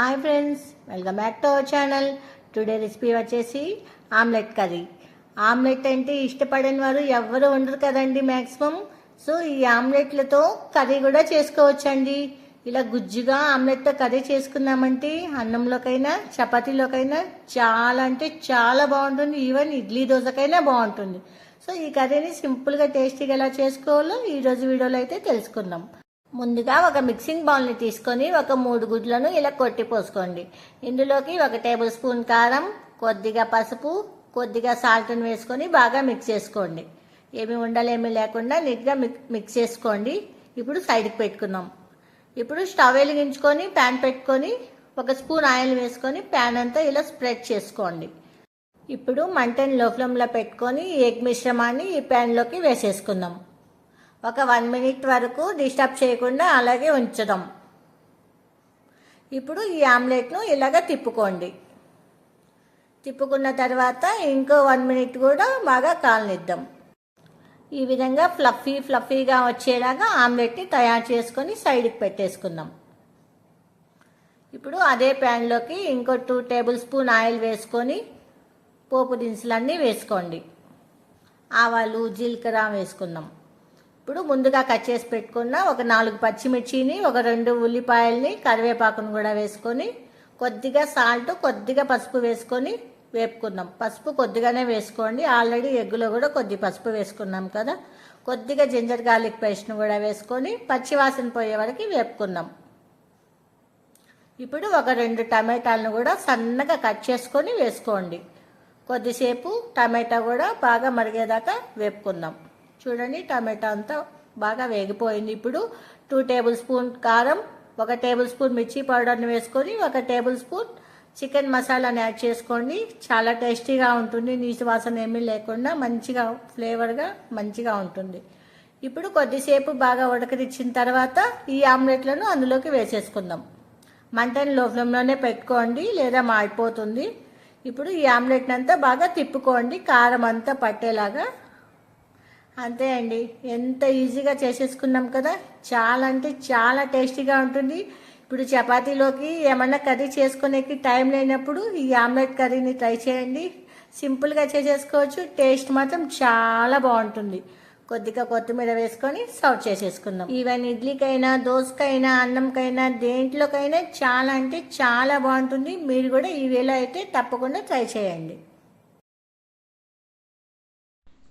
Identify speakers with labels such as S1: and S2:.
S1: Hi friends welcome back to our channel today recipe వచ్చేసి omelette curry. Omelette అంటే ఇష్టపడని వారు ఎవరు ఉండరు కదండి మ్యాక్సిమం సో ఈ ఆమ్లెట్లతో కర్రీ కూడా చేసుకోవచ్చండి. ఇలా గుజ్జుగా ఆమ్లెట్తో కర్రీ చేసుకున్నామంటే అన్నంలోకైనా చపాతీలోకైనా చాలా అంటే చాలా బాగుంటుంది. ఈవెన్ ఇడ్లీ దోశకైనా బాగుంటుంది. సో ఈ కర్రీని సింపుల్గా టేస్టీగా ఎలా చేసుకోవాలో ఈరోజు వీడియోలో అయితే తెలుసుకుందాం. ముందుగా ఒక మిక్సింగ్ బౌల్ని తీసుకొని ఒక మూడు గుడ్లను ఇలా కొట్టి పోసుకోండి. ఇందులోకి ఒక టేబుల్ స్పూన్ కారం కొద్దిగా పసుపు కొద్దిగా సాల్ట్ని వేసుకొని బాగా మిక్స్ చేసుకోండి. ఏమి ఉండలేమి లేకుండా నీట్గా మిక్స్ చేసుకోండి. ఇప్పుడు సైడ్కి పెట్టుకుందాం. ఇప్పుడు స్టవ్ వెలిగించుకొని ప్యాన్ పెట్టుకొని ఒక స్పూన్ ఆయిల్ వేసుకొని ప్యాన్ అంతా ఇలా స్ప్రెడ్ చేసుకోండి. ఇప్పుడు మంటని లో ఫ్లేమ్లో పెట్టుకొని ఎగ్ మిశ్రమాన్ని ఈ ప్యాన్లోకి వేసేసుకుందాం. ఒక వన్ మినిట్ వరకు డిస్టర్బ్ చేయకుండా అలాగే ఉంచడం. ఇప్పుడు ఈ ఆమ్లెట్ను ఇలాగ తిప్పుకోండి. తిప్పుకున్న తర్వాత ఇంకో వన్ మినిట్ కూడా బాగా కాలనిద్దాం. ఈ విధంగా ఫ్లఫీ ఫ్లఫీగా వచ్చేలాగా ఆమ్లెట్ని తయారు చేసుకొని సైడ్కి పెట్టేసుకుందాం. ఇప్పుడు అదే ప్యాన్లోకి ఇంకో టూ టేబుల్ స్పూన్ ఆయిల్ వేసుకొని పోపు దినుసులన్నీ వేసుకోండి. ఆవాలు జీలకర్ర వేసుకుందాం. ఇప్పుడు ముందుగా కట్ చేసి పెట్టుకున్న ఒక నాలుగు పచ్చిమిర్చిని ఒక రెండు ఉల్లిపాయల్ని కరివేపాకును కూడా వేసుకొని కొద్దిగా సాల్ట్ కొద్దిగా పసుపు వేసుకొని వేపుకుందాం. పసుపు కొద్దిగానే వేసుకోండి. ఆల్రెడీ ఎగ్గులో కూడా కొద్ది పసుపు వేసుకున్నాం కదా. కొద్దిగా జింజర్ గార్లిక్ పేస్ట్ను కూడా వేసుకొని పచ్చివాసన పోయే వరకు వేపుకుందాం. ఇప్పుడు ఒక రెండు టమాటాలను కూడా సన్నగా కట్ చేసుకొని వేసుకోండి. కొద్దిసేపు టమాటా కూడా బాగా మరిగేదాకా వేపుకుందాం. చూడండి టమాటా అంతా బాగా వేగిపోయింది. ఇప్పుడు టూ టేబుల్ స్పూన్ కారం ఒక టేబుల్ స్పూన్ మిర్చి పౌడర్ని వేసుకొని ఒక టేబుల్ స్పూన్ చికెన్ మసాలాని యాడ్ చేసుకోండి. చాలా టేస్టీగా ఉంటుంది. నీటి వాసన ఏమీ లేకుండా మంచిగా ఫ్లేవర్గా మంచిగా ఉంటుంది. ఇప్పుడు కొద్దిసేపు బాగా ఉడకదిచ్చిన తర్వాత ఈ ఆమ్లెట్లను అందులోకి వేసేసుకుందాం. మంటని లో ఫ్లేమ్లోనే పెట్టుకోండి లేదా మాడిపోతుంది. ఇప్పుడు ఈ ఆమ్లెట్ని అంతా బాగా తిప్పుకోండి. కారం అంతా పట్టేలాగా అంతే అండి. ఎంత ఈజీగా చేసేసుకున్నాం కదా? చాలా అంటే చాలా టేస్టీగా ఉంటుంది. ఇప్పుడు చపాతీలోకి ఏమన్నా కర్రీ చేసుకునేకి టైం లేనప్పుడు ఈ ఆమ్లెట్ కర్రీని ట్రై చేయండి. సింపుల్గా చేసేసుకోవచ్చు. టేస్ట్ మాత్రం చాలా బాగుంటుంది. కొద్దిగా కొత్తిమీర వేసుకొని సర్వ్ చేసేసుకుందాం. ఈవెన్ ఇడ్లీకైనా దోసకైనా అన్నంకైనా దేంట్లోకైనా చాలా అంటే చాలా బాగుంటుంది. మీరు కూడా ఈ వేళ అయితే తప్పకుండా ట్రై చేయండి.